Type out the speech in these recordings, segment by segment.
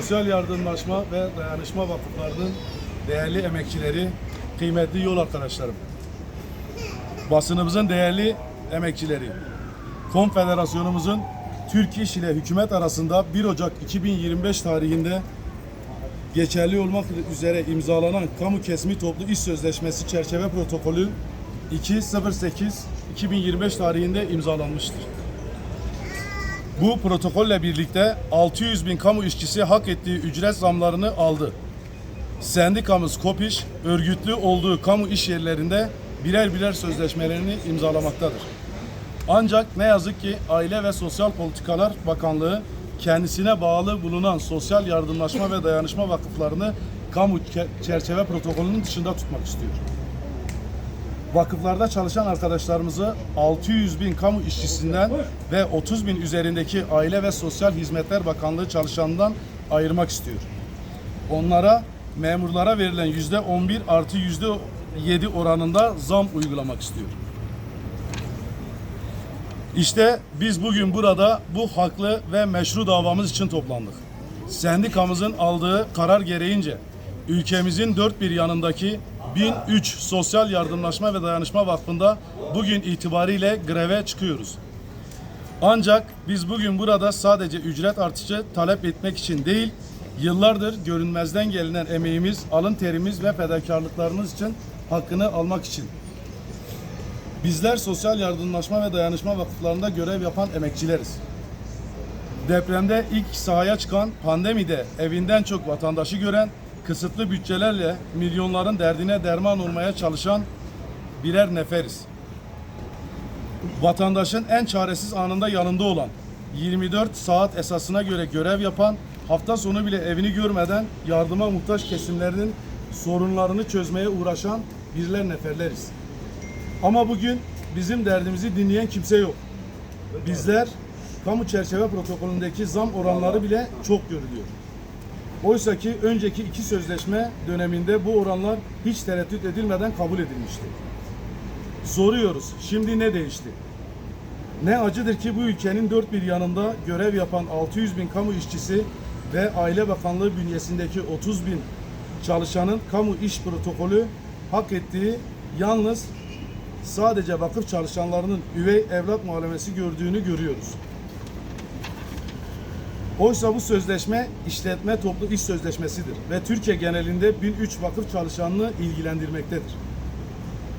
sosyal yardımlaşma ve dayanışma vakıflarının değerli emekçileri, kıymetli yol arkadaşlarım. Basınımızın değerli emekçileri, Konfederasyonumuzun Türk İş ile hükümet arasında 1 Ocak 2025 tarihinde geçerli olmak üzere imzalanan kamu kesmi toplu iş sözleşmesi çerçeve protokolü 208-2025 tarihinde imzalanmıştır. Bu protokolle birlikte 600 bin kamu işçisi hak ettiği ücret zamlarını aldı. Sendikamız KOPİŞ, örgütlü olduğu kamu iş yerlerinde birer birer sözleşmelerini imzalamaktadır. Ancak ne yazık ki Aile ve Sosyal Politikalar Bakanlığı kendisine bağlı bulunan sosyal yardımlaşma ve dayanışma vakıflarını kamu çe- çerçeve protokolünün dışında tutmak istiyor. Vakıflarda çalışan arkadaşlarımızı 600 bin kamu işçisinden ve 30 bin üzerindeki Aile ve Sosyal Hizmetler Bakanlığı çalışanından ayırmak istiyor. Onlara memurlara verilen yüzde 11 artı yüzde 7 oranında zam uygulamak istiyor. İşte biz bugün burada bu haklı ve meşru davamız için toplandık. Sendikamızın aldığı karar gereğince ülkemizin dört bir yanındaki 1003 Sosyal Yardımlaşma ve Dayanışma Vakfı'nda bugün itibariyle greve çıkıyoruz. Ancak biz bugün burada sadece ücret artışı talep etmek için değil, yıllardır görünmezden gelinen emeğimiz, alın terimiz ve fedakarlıklarımız için hakkını almak için Bizler sosyal yardımlaşma ve dayanışma vakıflarında görev yapan emekçileriz. Depremde ilk sahaya çıkan pandemide evinden çok vatandaşı gören, kısıtlı bütçelerle milyonların derdine derman olmaya çalışan birer neferiz. Vatandaşın en çaresiz anında yanında olan, 24 saat esasına göre görev yapan, hafta sonu bile evini görmeden yardıma muhtaç kesimlerinin sorunlarını çözmeye uğraşan birler neferleriz. Ama bugün bizim derdimizi dinleyen kimse yok. Bizler kamu çerçeve protokolündeki zam oranları bile çok görülüyor. Oysa ki önceki iki sözleşme döneminde bu oranlar hiç tereddüt edilmeden kabul edilmişti. Soruyoruz, şimdi ne değişti? Ne acıdır ki bu ülkenin dört bir yanında görev yapan 600 bin kamu işçisi ve Aile Bakanlığı bünyesindeki 30 bin çalışanın kamu iş protokolü hak ettiği yalnız sadece vakıf çalışanlarının üvey evlat muamelesi gördüğünü görüyoruz. Oysa bu sözleşme işletme toplu iş sözleşmesidir ve Türkiye genelinde 1003 vakıf çalışanını ilgilendirmektedir.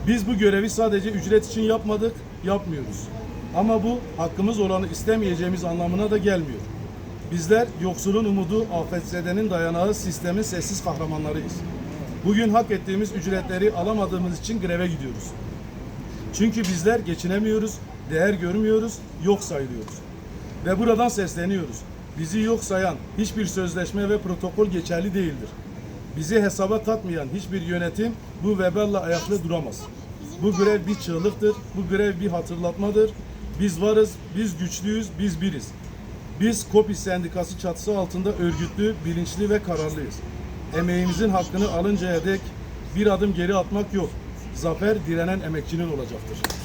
Biz bu görevi sadece ücret için yapmadık, yapmıyoruz. Ama bu hakkımız olanı istemeyeceğimiz anlamına da gelmiyor. Bizler yoksulun umudu, afetzedenin dayanağı sistemin sessiz kahramanlarıyız. Bugün hak ettiğimiz ücretleri alamadığımız için greve gidiyoruz. Çünkü bizler geçinemiyoruz, değer görmüyoruz, yok sayılıyoruz. Ve buradan sesleniyoruz. Bizi yok sayan hiçbir sözleşme ve protokol geçerli değildir. Bizi hesaba katmayan hiçbir yönetim bu veballa ayakta duramaz. Bu grev bir çığlıktır, bu grev bir hatırlatmadır. Biz varız, biz güçlüyüz, biz biriz. Biz KOPİ Sendikası çatısı altında örgütlü, bilinçli ve kararlıyız. Emeğimizin hakkını alıncaya dek bir adım geri atmak yok. Zafer direnen emekçinin olacaktır.